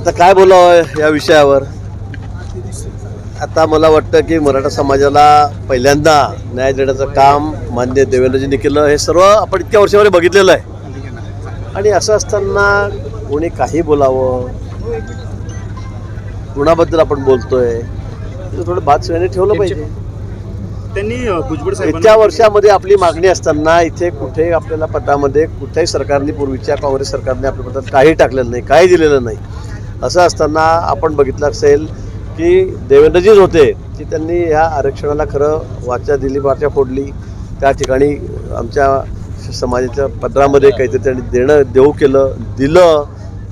आता काय बोलावं या विषयावर? आता मला वाटतं की मराठा समाजाला पहिल्यांदा न्याय देण्याचं काम मान्य देवेंद्रजींनी केलं. हे सर्व आपण इतक्या वर्षामध्ये बघितलेलं आहे. आणि असं असताना कोणी काही बोलावं? कुणाबद्दल आपण बोलतोय? थोडं बात सगळ्यांनी ठेवलं पाहिजे. त्यांनी भुजबळ इतक्या वर्षामध्ये आपली मागणी असताना इथे कुठे आपल्याला पदामध्ये कुठल्याही सरकारने पूर्वीच्या काँग्रेस सरकारने आपल्या पदात काही टाकलेलं नाही काही दिलेलं नाही. असं असताना आपण बघितलं असेल की देवेंद्रजीच होते की त्यांनी ह्या आरक्षणाला खरं वाचा दिली वाचा फोडली. त्या ठिकाणी आमच्या समाजाच्या पत्रामध्ये काहीतरी त्यांनी देणं देऊ केलं दिलं.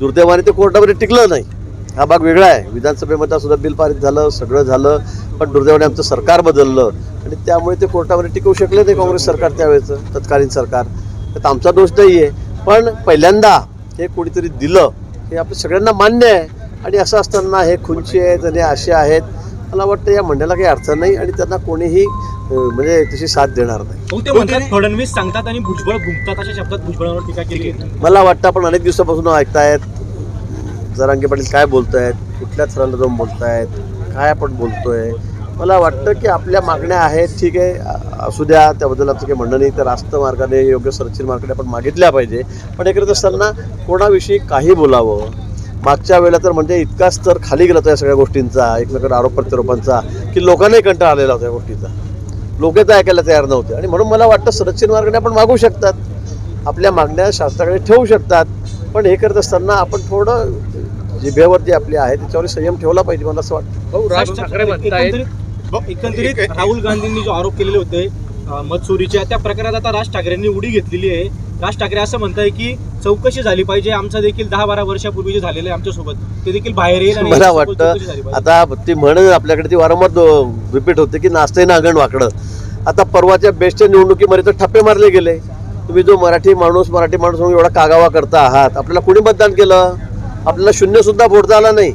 दुर्दैवाने ते कोर्टामध्ये टिकलं नाही. हा भाग वेगळा आहे. विधानसभेमध्ये सुद्धा बिल पारित झालं सगळं झालं पण दुर्दैवाने आमचं सरकार बदललं. आणि त्यामुळे ते कोर्टामध्ये टिकवू शकले नाही काँग्रेस सरकार त्यावेळेचं तत्कालीन सरकार. तर आमचा दोष नाही आहे पण पहिल्यांदा हे कोणीतरी दिलं हे आपल्या सगळ्यांना मान्य आहे. आणि असं असताना हे खुंची आहेत आणि असे आहेत. मला वाटतं या मंडळाला काही अर्थ नाही आणि त्यांना कोणीही म्हणजे तशी साथ देणार नाही. फडणवीस सांगतात आणि भुजबळ घुमतात अशा शब्दात भुजबळावर टीका केली. मला वाटतं आपण अनेक दिवसापासून ऐकतायत. जरांगे पाटील काय बोलतायत कुठल्या थराला जाऊन बोलतायत काय आपण बोलतोय. मला वाटतं की आपल्या मागण्या आहेत ठीक आहे. असू द्या त्याबद्दल आमचं काही म्हणणं नाही. तर रास्त मार्गाने योग्य सरचिल मार्गाने आपण मागितल्या पाहिजे. पण हे करत असताना कोणाविषयी काही बोलावं? मागच्या वेळेला तर म्हणजे इतका स्तर खाली गेला होता या सगळ्या गोष्टींचा एकमेकांना आरोप प्रत्यारोपांचा की लोकांनाही कंटाळा आलेला होता या गोष्टीचा. लोक तर ऐकायला तयार नव्हते. आणि म्हणून मला वाटतं संरक्षण मार्गाने आपण मागू शकतात. आपल्या मागण्या शास्त्राकडे ठेवू शकतात. पण हे करत असताना आपण थोडं जिभेवर जे आपली आहे त्याच्यावर संयम ठेवला पाहिजे मला असं वाटतं. भाऊ राज ठाकरे म्हणतायत एकंदरीत राहुल गांधींनी जो आरोप केलेले होते मतचोरीच्या त्या प्रकारात आता राज ठाकरेंनी उडी घेतलेली आहे. राज ठाकरे असं म्हणताय की चौकशी झाली पाहिजे आमचं देखील दहा बारा वर्षापूर्वी जे झालेलं आहे आमच्यासोबत ते देखील बाहेर येईल मला वाटतं. आता ती म्हण आपल्याकडे ती वारंवार रिपीट होते की नाचते ना अंगण वाकडं. आता परवाच्या बेस्टच्या निवडणुकीमध्ये तर ठप्पे मारले गेले. तुम्ही जो मराठी माणूस मराठी माणूस म्हणून एवढा कागावा करता आहात आपल्याला कोणी मतदान केलं? आपल्याला शून्य सुद्धा फोडता आला नाही.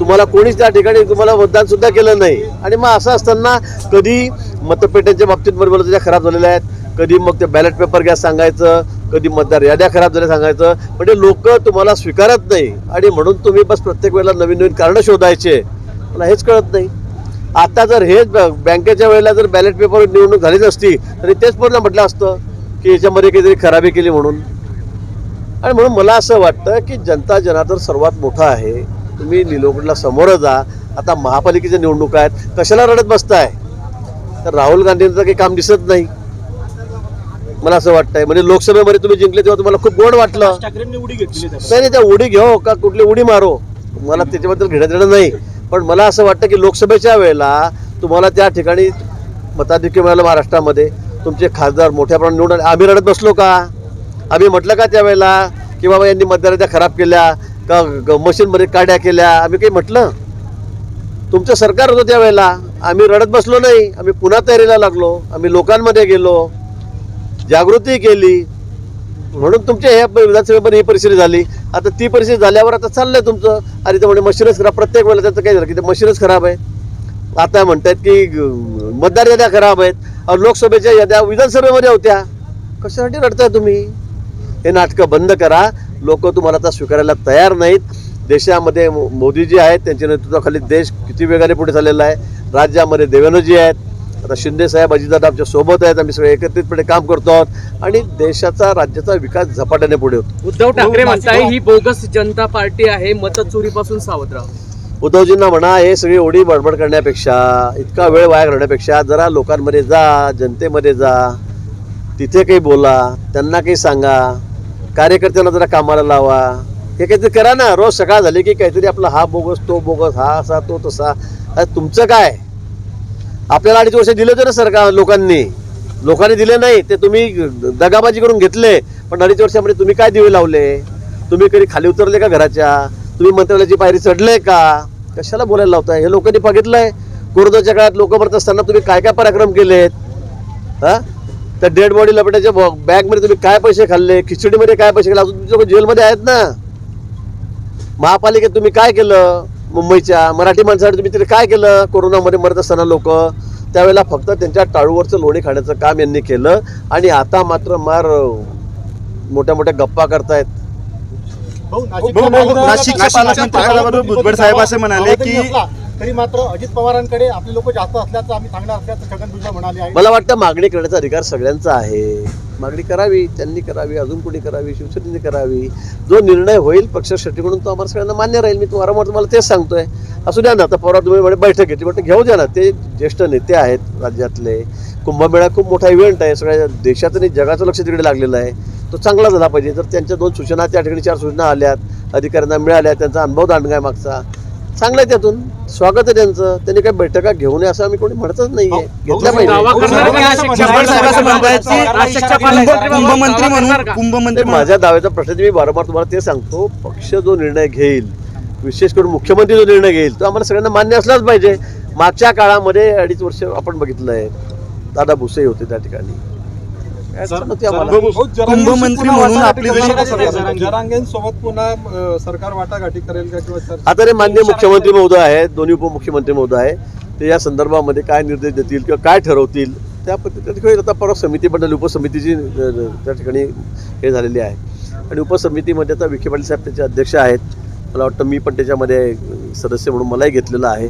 तुम्हाला कोणीच त्या ठिकाणी तुम्हाला मतदान सुद्धा केलं नाही. आणि मग असं असताना कधी मतपेट्यांच्या बाबतीत बरोबर त्या खराब झालेल्या आहेत. कधी मग ते बॅलेट पेपर गॅस सांगायचं कधी मतदार याद्या खराब झाल्या सांगायचं. म्हणजे लोक तुम्हाला स्वीकारत नाही. आणि म्हणून तुम्ही बस प्रत्येक वेळेला नवीन नवीन कारणं शोधायचे. मला हेच कळत नाही. आता जर हेच ब- बँकेच्या वेळेला जर बॅलेट पेपर निवडणूक झालीच असती तरी तेच पूर्ण म्हटलं असतं की याच्यामध्ये काहीतरी खराबी केली म्हणून. आणि म्हणून मला असं वाटतं की जनता जनार्दन सर्वात मोठा आहे. तुम्ही निलोकडला समोर जा. आता महापालिकेच्या निवडणुका आहेत. कशाला रडत बसताय? तर राहुल गांधींचं काही काम दिसत नाही. मला असं वाटतंय. म्हणजे लोकसभेमध्ये तुम्ही जिंकले तेव्हा तुम्हाला खूप गोड वाटलं. नाही त्या उडी घेऊ का? कुठली उडी मारो? मला त्याच्याबद्दल घेण्यात येणं नाही. पण मला असं वाटतं की लोकसभेच्या वेळेला तुम्हाला त्या ठिकाणी मताधिक्य मिळालं महाराष्ट्रामध्ये. तुमचे खासदार मोठ्या प्रमाणात निवडून. आम्ही रडत बसलो का? आम्ही म्हटलं का त्यावेळेला की बाबा यांनी मतदाराच्या खराब केल्या? का ग- मशीनमध्ये काड्या केल्या? आम्ही काही म्हटलं? तुमचं सरकार होतं त्यावेळेला. आम्ही रडत बसलो नाही. आम्ही पुन्हा तयारीला लागलो. आम्ही लोकांमध्ये गेलो. जागृती केली. म्हणून तुमच्या ह्या विधानसभेमध्ये ही परिस्थिती झाली. आता ती परिस्थिती झाल्यावर आता चाललंय तुमचं. आणि ते म्हणजे मशीनच खराब. प्रत्येक वेळेला त्याचं काय झालं की ते मशीनच खराब आहे. आता म्हणतात की मतदार याद्या खराब आहेत. लोकसभेच्या याद्या विधानसभेमध्ये होत्या. कशासाठी रडताय तुम्ही? हे नाटकं बंद करा. लोक तुम्हाला आता स्वीकारायला तयार नाहीत. देशामध्ये मो- मोदीजी आहेत त्यांच्या नेतृत्वाखाली देश किती वेगाने पुढे चाललेला आहे. राज्यामध्ये देवेंद्रजी आहेत. आता शिंदे साहेब अजितदादा आमच्यासोबत आहेत. आम्ही सगळे एकत्रितपणे काम करतो आहोत. आणि देशाचा राज्याचा विकास झपाट्याने पुढे होतो. उद्धव ठाकरे म्हणताय ही बोगस जनता पार्टी आहे. मतचोरीपासून सावध राहा. उद्धवजींना म्हणा हे सगळी ओढी बडबड करण्यापेक्षा इतका वेळ वाया घालण्यापेक्षा जरा लोकांमध्ये जा जनतेमध्ये जा. तिथे काही बोला त्यांना काही सांगा. कार्यकर्त्यांना जरा कामाला लावा. हे काहीतरी करा ना. रोज सकाळ झाली की काहीतरी आपला हा बोगस तो बोगस हा असा तो तसा. तुमचं काय? आपल्याला अडीच वर्ष दिले होते ना सरकार लोकांनी. लोकांनी दिले नाही. ते तुम्ही दगाबाजी करून घेतले. पण अडीच वर्षामध्ये तुम्ही काय दिवे लावले? तुम्ही कधी खाली उतरले का घराच्या? तुम्ही मंत्रालयाची पायरी चढले का? कशाला बोलायला लावताय? हे लोकांनी बघितलंय. कोरोनाच्या काळात लोक मरत असताना तुम्ही काय काय पराक्रम केलेत? हा? त्या डेड बॉडी लपटाच्या बॅगमध्ये तुम्ही काय पैसे खाल्ले? खिचडीमध्ये काय पैसे खाल्ले? अजून तुमचे लोक जेलमध्ये आहेत ना. महापालिकेत तुम्ही काय केलं? मुंबईच्या मराठी माणसासाठी तुम्ही तिथे काय केलं? कोरोनामध्ये मरत असताना लोक. त्यावेळेला फक्त त्यांच्या टाळूवरचं लोणी खाण्याचं काम यांनी केलं. आणि आता मात्र मार मोठ्या मोठ्या गप्पा करतायत. भाऊ, नाशिकचे पालकमंत्री भुजबळ साहेब असे म्हणाले की तरी मात्र अजित पवारांकडे आपले लोक जास्त असल्याचं आम्ही सांगणार असल्याचं छगन भुजबळ म्हणाले आहे. मला वाटतं मागणी करण्याचा अधिकार सगळ्यांचा आहे. मागणी करावी त्यांनी करावी अजून कोणी करावी शिवसेनेने करावी. जो निर्णय होईल पक्षश्रेष्ठीकडून तो आम्हाला सगळ्यांना मान्य राहील. मी वारंवार तुम्हाला तेच सांगतोय. असू द्या ना आता परवा तुम्ही म्हणे बैठक घेतली म्हटलं घेऊ द्या ना. ते ज्येष्ठ नेते आहेत राज्यातले. कुंभमेळा खूप मोठा इव्हेंट आहे. सगळ्या देशाचं आणि जगाचं लक्ष तिकडे लागलेलं आहे. तो चांगला झाला पाहिजे. तर त्यांच्या दोन सूचना त्या ठिकाणी चार सूचना आल्यात अधिकाऱ्यांना मिळाल्या त्यांचा अनुभव दांडगा आहे मागचा. चांगला आहे त्यातून. स्वागत आहे त्यांचं. त्यांनी काही बैठका घेऊ नये असं आम्ही कोणी म्हणतच नाहीये. घेतल्या दावा पाहिजे. कुंभमंत्री म्हणून? कुंभमंत्री म्हणून माझ्या दाव्याचा प्रश्न मी वारंवार तुम्हाला ते सांगतो. पक्ष जो निर्णय घेईल विशेष करून मुख्यमंत्री जो निर्णय घेईल तो आम्हाला सगळ्यांना मान्य असलाच पाहिजे. मागच्या काळामध्ये अडीच वर्ष आपण बघितलंय. दादा भुसे होते त्या ठिकाणी काय अडचण नव्हती आम्हाला. कुंभमंत्री म्हणून आपली जरांगेंसोबत पुन्हा सरकार वाटाघाटी करेल का किंवा आता ते मान्य मुख्यमंत्री महोदय आहेत दोन्ही उपमुख्यमंत्री महोदय आहे ते या संदर्भामध्ये काय निर्देश देतील किंवा काय ठरवतील त्या पद्धतीने आता परवा समिती मंडळ उपसमितीची त्या ठिकाणी हे झालेली आहे. आणि उपसमितीमध्ये आता विखे पाटील साहेब त्याचे अध्यक्ष आहेत. मला वाटतं मी पण त्याच्यामध्ये सदस्य म्हणून मलाही घेतलेलं आहे.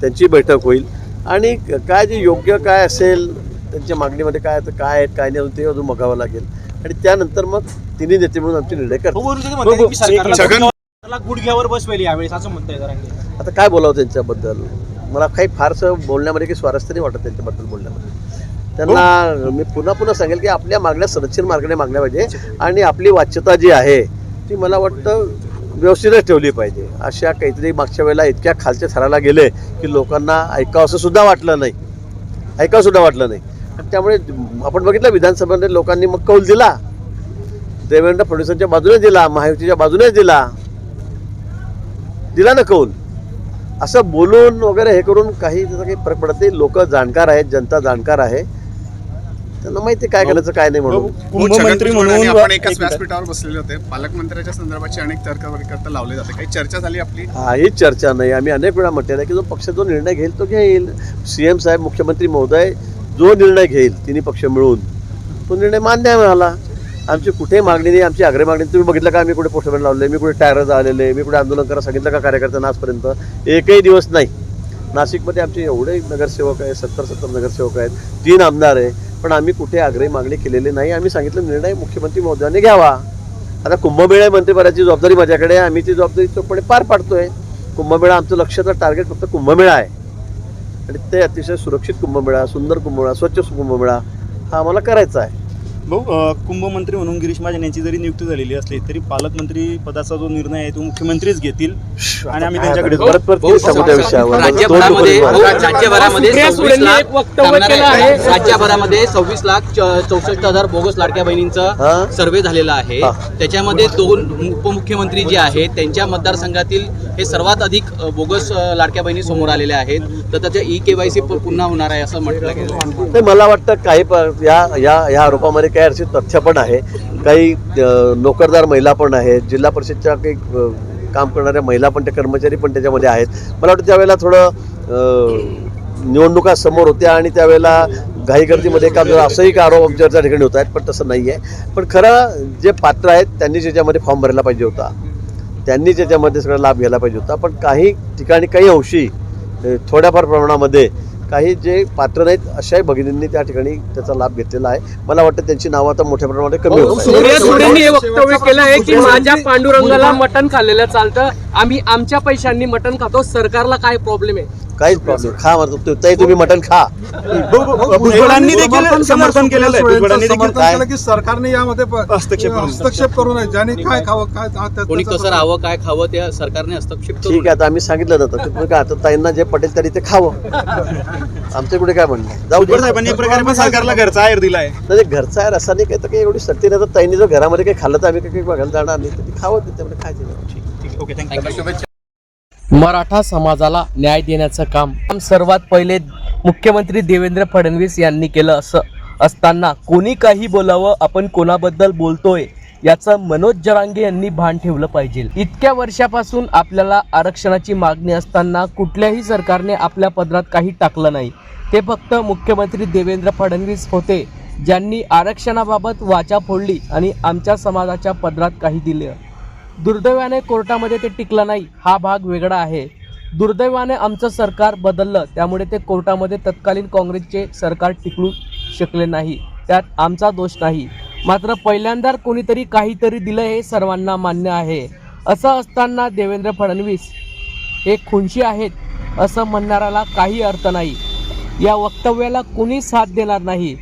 त्यांची बैठक होईल. आणि काय जे योग्य काय असेल त्यांच्या मागणीमध्ये काय तर काय आहेत काय नाही ते अजून बघावं लागेल. आणि त्यानंतर मग तिन्ही नेते म्हणून आमचे निर्णय करतील. भाऊ, वरून ते म्हणताय की सरकारला छगन- सरकारला गुडघ्यावर बसवेल यावेळेस असं म्हणताय आता काय बोलावं त्यांच्याबद्दल? मला काही फारसं बोलण्यामध्ये काही स्वारस्य नाही वाटत त्यांच्याबद्दल बोलण्यामध्ये. त्यांना मी पुन्हा पुन्हा सांगेल की आपल्या मागण्या संरक्षण मागण्या मागल्या पाहिजे आणि आपली वाच्यता जी आहे ती मला वाटतं व्यवस्थितच ठेवली पाहिजे. अशा काहीतरी मागच्या वेळेला इतक्या खालच्या थराला गेले की लोकांना ऐकावं असं सुद्धा वाटलं नाही. ऐकावं सुद्धा वाटलं नाही. त्यामुळे आपण बघितलं विधानसभेमध्ये लोकांनी मग कौल दिला. देवेंद्र फडणवीसांच्या बाजूने दिला महायुतीच्या बाजूनेच दिला. दिला ना कौल. असं बोलून वगैरे हे करून काही त्याचा काही फरक पडत नाही. लोक जाणकार आहेत जनता जाणकार आहे. त्यांना माहिती आहे काय करायचं काय नाही म्हणून. आपण एकाच. व्यासपीठावर बसलेले होते. पालकमंत्र्याच्या संदर्भाची अनेक तर्क वगैरे लावले जाते. काही चर्चा झाली आपली? काहीच चर्चा नाही. आम्ही अनेक वेळा म्हटलेलं आहे की जो पक्ष जो निर्णय घेईल तो घेईल. सी एम साहेब मुख्यमंत्री महोदय जो निर्णय घेईल तिन्ही पक्ष मिळून तो निर्णय मान्य आहे मला. आमची कुठे मागणी नाही आमची आग्रह मागणी तुम्ही बघितलं का मी कुठे पोस्टमॅन लावले मी कुठे टायर झालेले मी कुठे आंदोलन करा सांगितलं का कार्यकर्त्यांना आजपर्यंत? एकही दिवस नाही. नाशिकमध्ये आमचे एवढे नगरसेवक आहेत सत्तर सत्तर नगरसेवक आहेत तीन आमदार आहे. पण आम्ही कुठे आग्रही मागणी केलेली नाही. आम्ही सांगितलं निर्णय मुख्यमंत्री महोदयाने घ्यावा. आता कुंभमेळा मंत्रिपदाची जबाबदारी माझ्याकडे आहे. आम्ही ती जबाबदारी चोखपणे पार पाडतोय. कुंभमेळा आमचं लक्ष तर टार्गेट फक्त कुंभमेळा आहे. आणि ते अतिशय सुरक्षित कुंभमेळा सुंदर कुंभमेळा स्वच्छ कुंभमेळा हा आम्हाला करायचा आहे. भाऊ कुंभमंत्री म्हणून गिरीश महाजन यांची जरी नियुक्ती झालेली असली तरी पालकमंत्री पदाचा जो निर्णय आहे तो मुख्यमंत्रीच घेतील. आणि आम्ही त्यांच्याकडे. परत राज्यभरामध्ये सव्वीस लाख चौसष्ट हजार बोगस लाडक्या बहिणींचा? सर्वे झालेला आहे. त्याच्यामध्ये दोन उपमुख्यमंत्री जे आहेत त्यांच्या मतदारसंघातील हे सर्वात अधिक बोगस लाडक्या बहिणी समोर आलेल्या आहेत. तर त्याच्या ई केवायसी पुन्हा होणार आहे असं म्हटलं गेलं मला वाटतं काही प- या या या आरोपामध्ये काही अशी तथ्य पण आहे. काही नोकरदार महिला पण आहेत. जिल्हा परिषदच्या काही काम करणाऱ्या महिला पण ते कर्मचारी पण त्याच्यामध्ये आहेत. मला वाटतं त्यावेळेला थोडं निवडणुका समोर होत्या आणि त्यावेळेला घाईगर्दीमध्ये काम झालं असंही का आरोप आमच्यावर त्या ठिकाणी होत आहेत पण तसं नाही आहे पण खरं जे पात्र आहेत त्यांनी ज्याच्यामध्ये फॉर्म भरायला पाहिजे होता. त्यांनी ज्याच्यामध्ये सगळा लाभ घ्यायला पाहिजे होता. पण काही ठिकाणी काही अंशी थोड्याफार प्रमाणामध्ये काही जे पात्र नाहीत अशाही भगिनींनी त्या ठिकाणी त्याचा लाभ घेतलेला आहे. मला वाटतं त्यांची नावं आता मोठ्या प्रमाणात कमी होत हे वक्तव्य केलं आहे की माझ्या पांडुरंगाला मटण खाल्लेलं चालतं. आम्ही आमच्या पैशांनी मटण खातो. सरकारला काय प्रॉब्लेम आहे? काहीच प्रॉब्लेम खा म्हणतो ताई तुम्ही मटण खा भुजबळांनी देखील समर्थन केलेलं आहे भुजबळांनी देखील केलं की सरकारने यामध्ये हस्तक्षेप. हस्तक्षेप करू नये ज्याने काय खावं काय कोणी कसं राहावं काय खावं त्या सरकारने हस्तक्षेप ठीक आहे आता आम्ही सांगितलं की तुम्ही काय आता ताईंना जे पटेल त्यांनी ते खावं आमच्या कुठे काय म्हणणं आहे? जाऊ दे साहेबांनी एक प्रकारे पण सरकारला घरचा आहेर दिलाय नाही ते घरचा आहे असा नाही काही तर काही एवढी सक्ती नाही तर ताईंनी जर घरामध्ये काही खाल्लं तर आम्ही काही बघायला जाणार नाही तर ते खावं त्याच्यामध्ये खायचं. ठीक आहे, ओके थँक्यू मराठा समाजाला न्याय देण्याचं काम. सर्वात पहिले मुख्यमंत्री देवेंद्र फडणवीस यांनी केलं असं असताना कोणी काही बोलावं आपण कोणाबद्दल बोलतोय याचं मनोज जरांगे यांनी भान ठेवलं पाहिजे. इतक्या वर्षापासून आपल्याला आरक्षणाची मागणी असताना कुठल्याही सरकारने आपल्या पदरात काही टाकलं नाही. ते फक्त मुख्यमंत्री देवेंद्र फडणवीस होते ज्यांनी आरक्षणाबाबत वाचा फोडली आणि आमच्या समाजाच्या पदरात काही दिलं. दुर्दैवाने कोर्टामध्ये ते टिकलं नाही. हा भाग वेगळा आहे. दुर्दैवाने आमचं सरकार बदललं. त्यामुळे ते कोर्टामध्ये तत्कालीन काँग्रेसचे सरकार टिकू शकले नाही. त्यात आमचा दोष नाही. मात्र पहिल्यांदा कोणीतरी काहीतरी दिलं हे सर्वांना मान्य आहे. असं असताना देवेंद्र फडणवीस हे खुनशी आहेत असं म्हणणाऱ्याला काही अर्थ नाही. या वक्तव्याला कुणी साथ देणार नाही?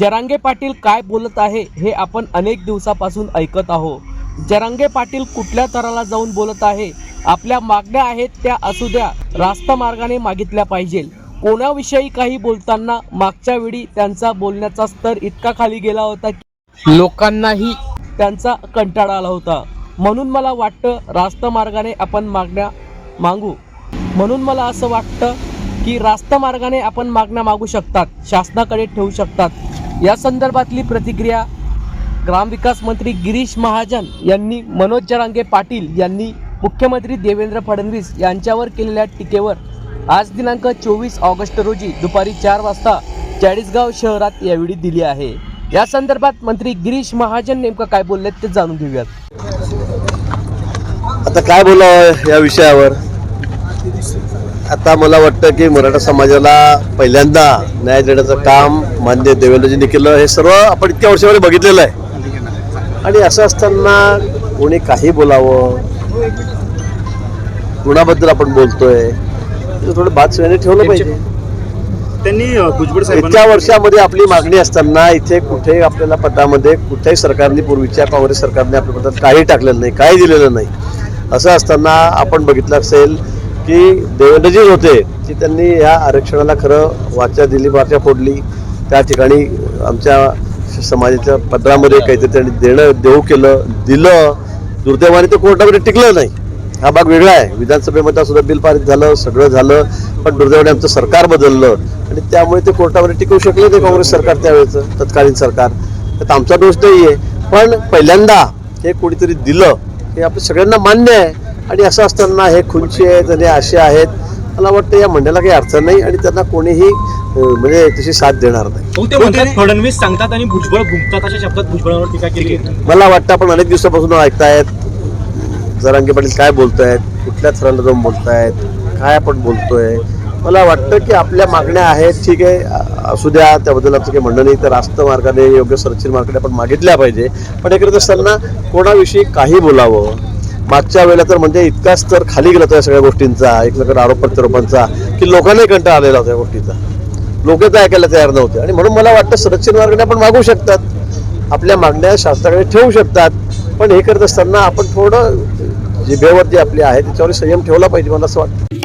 जरांगे पाटील काय बोलत आहे हे आपण अनेक दिवसापासून ऐकत आहोत. जरांगे पाटील कुठल्या तराला जाऊन बोलत आहे? आपल्या मागण्या आहेत त्या असू द्या. रास्ता मार्गाने मागितल्या पाहिजे कोणाविषयी काही बोलताना मागच्या वेळी त्यांचा बोलण्याचा स्तर इतका खाली गेला होता की लोकांनाही त्यांचा कंटाळा आला होता. म्हणून मला वाटतं रास्ता मार्गाने आपण मागण्या मागू. म्हणून मला असं वाटतं की रास्ता मार्गाने आपण मागण्या मागू शकतात. शासनाकडे ठेवू शकतात. या संदर्भातली प्रतिक्रिया ग्रामविकास मंत्री गिरीश महाजन यांनी मनोज जरांगे पाटील यांनी मुख्यमंत्री देवेंद्र फडणवीस यांच्यावर केलेल्या टीकेवर आज दिनांक चोवीस ऑगस्ट रोजी दुपारी चार वाजता चाळीसगाव शहरात यावेळी दिली आहे. या संदर्भात मंत्री गिरीश महाजन नेमकं काय बोललेत ते जाणून घेऊयात. आता काय बोलावं या विषयावर? आता मला वाटतं की मराठा समाजाला पहिल्यांदा न्याय देण्याचं काम मान्य देवेंद्रजींनी केलं. हे सर्व आपण इतक्या वर्षामध्ये बघितलेलं आहे. आणि असं असताना कोणी काही बोलावं? कुणाबद्दल आपण बोलतोय? थोडं बात सगळ्यांनी ठेवलं पाहिजे. त्यांनी भुजबळ इतक्या साहेबांना वर्षामध्ये आपली मागणी असताना इथे कुठे आपल्याला पदामध्ये कुठल्याही सरकारने पूर्वीच्या काँग्रेस सरकारने आपल्या पदात काही टाकलेलं नाही काही दिलेलं नाही. असं असताना आपण बघितलं असेल की देवेंद्रजीच होते की त्यांनी या आरक्षणाला खरं वाचा दिली वाचा फोडली. त्या ठिकाणी आमच्या समाजाच्या पत्रामध्ये काहीतरी त्यांनी देणं देऊ केलं दिलं. दुर्दैवाने ते कोर्टामध्ये टिकलं नाही. हा भाग वेगळा आहे. विधानसभेमध्ये सुद्धा बिल पारित झालं सगळं झालं पण दुर्दैवाने आमचं सरकार बदललं. आणि त्यामुळे ते कोर्टामध्ये टिकवू शकले ते काँग्रेस सरकार त्यावेळेचं तत्कालीन सरकार. तर आमचा दोष नाही आहे पण पहिल्यांदा हे कोणीतरी दिलं हे आपल्या सगळ्यांना मान्य आहे. आणि असं असताना हे खुंची आहेत आणि असे आहेत. मला वाटतं या मंडळाला काही अर्थ नाही आणि त्यांना कोणीही म्हणजे तशी साथ देणार नाही. फडणवीस सांगतात आणि भुजबळ घुमतात अशा शब्दात भुजबळावर टीका केली. मला वाटतं आपण अनेक दिवसापासून ऐकतायत. जरांगे पाटील काय बोलतायत कुठल्या थराला जाऊन बोलतायत काय आपण बोलतोय? मला वाटतं की आपल्या मागण्या आहेत ठीक आहे असू द्या त्याबद्दल आमचं काही म्हणणं नाही. तर रास्त मार्गाने योग्य सरचिल मार्गाने आपण मागितल्या पाहिजे. पण हे करत असताना कोणाविषयी काही बोलावं मागच्या वेळेला तर म्हणजे इतका स्तर खाली गेला होता या सगळ्या गोष्टींचा एकमेकांना आरोप प्रत्यारोपांचा की लोकांनाही कंटाळा आलेला होता या गोष्टीचा. लोक तर ऐकायला तयार नव्हते. आणि म्हणून मला वाटतं संरक्षण मार्गाने आपण मागू शकतात. आपल्या मागण्या शास्त्राकडे ठेवू शकतात. पण हे करत असताना आपण थोडं जिभेवरती आपली आहे त्याच्यावर संयम ठेवला पाहिजे मला असं वाटतं.